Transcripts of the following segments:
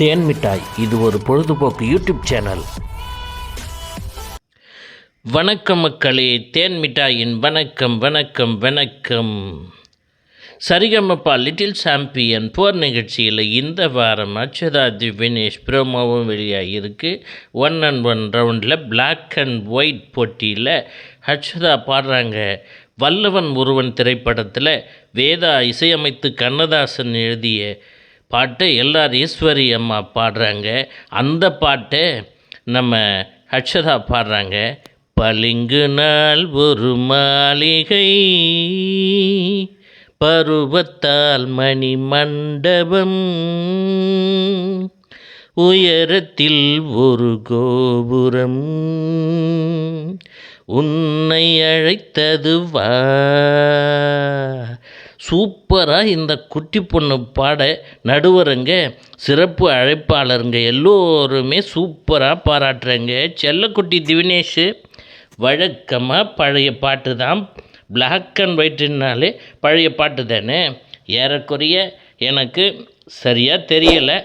தேன் மிட்டாய். இது ஒரு பொழுதுபோக்கு யூடியூப் சேனல். வணக்கம் மக்களே தேன் மிட்டாயின் வணக்கம் வணக்கம் வணக்கம். சரிகமப்பா லிட்டில் சாம்பியன் போர் நிகழ்ச்சியில் இந்த வாரம் அச்சதா திவினேஷ் ப்ரோமோவும் வெளியாகியிருக்கு. ஒன் அண்ட் ஒன் ரவுண்டில் பிளாக் அண்ட் ஒயிட் போட்டியில் அச்சுதா பாடுறாங்க. வல்லவன் ஒருவன் திரைப்படத்தில் வேதா இசையமைத்து கண்ணதாசன் எழுதிய பாட்டை எல்ஆர் ஈஸ்வரி அம்மா பாடுறாங்க. அந்த பாட்டை நம்ம அக்ஷதா பாடுறாங்க. பளிங்கு நாள் ஒரு மாளிகை பருவத்தால் மணி மண்டபம் உயரத்தில் ஒரு கோபுரம் உன்னை அழைத்தது வா சூப்பராக இந்த குட்டி பொண்ணு பாட நடுவருங்க சிறப்பு அழைப்பாளருங்க. எல்லோருமே சூப்பராக பாராட்டுறேங்க. செல்லக்குட்டி திவினேஷ் வழக்கமாக பழைய பாட்டு தான். பிளாக் அண்ட் ஒயிட்டுனாலே பழைய பாட்டு தானே? ஏறக்குறைய எனக்கு சரியாக தெரியலை.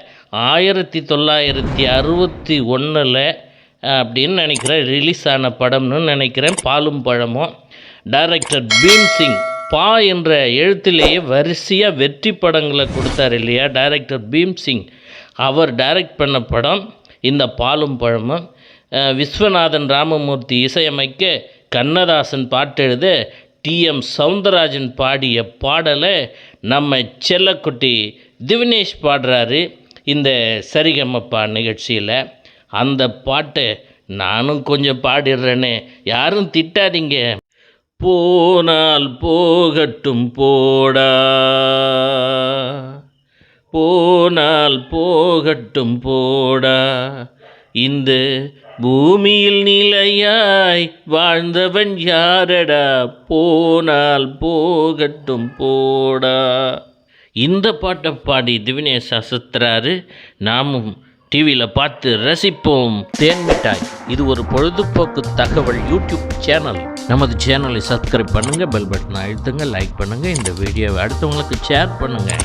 ஆயிரத்தி தொள்ளாயிரத்தி அறுபத்தி ஒன்றில் அப்படின்னு நினைக்கிறேன் ரிலீஸ் ஆன படம்னு நினைக்கிறேன். பாலும் பழமும். டைரக்டர் பீம் சிங் பா என்ற எழுத்திலேயே வரிசையாக வெற்றி படங்களை கொடுத்தார் இல்லையா? டைரக்டர் பீம் சிங். அவர் டைரக்ட் பண்ண படம் இந்த பாலும் பழமும் விஸ்வநாதன் ராமமூர்த்தி இசையமைக்க கண்ணதாசன் பாட்டெழுத டிஎம் சவுந்தரராஜன் பாடிய பாடலை நம்ம செல்லக்குட்டி திவினேஷ் பாடுறாரு இந்த சரிகமப்பா நிகழ்ச்சியில். அந்த பாட்டை நானும் கொஞ்சம் பாடிடுறேனே. யாரும் திட்டாதீங்க. போனால் போகட்டும் போடா. போனால் போகட்டும் போடா. இந்த பூமியில் நிலையாய் வாழ்ந்தவன் யாரடா? போனால் போகட்டும் போடா. இந்த பாட்டை பாடி திவினேஷ் அசத்துறாரு நாமும் டிவியில் பார்த்து ரசிப்போம். தேன்மிட்டாய் இது ஒரு பொழுதுபோக்கு தகவல் யூடியூப் சேனல். நமது சேனலை சப்ஸ்கிரைப் பண்ணுங்கள் பெல் பட்டனை அழுத்துங்க லைக் பண்ணுங்கள் இந்த வீடியோவை அடுத்தவங்களுக்கு ஷேர் பண்ணுங்கள்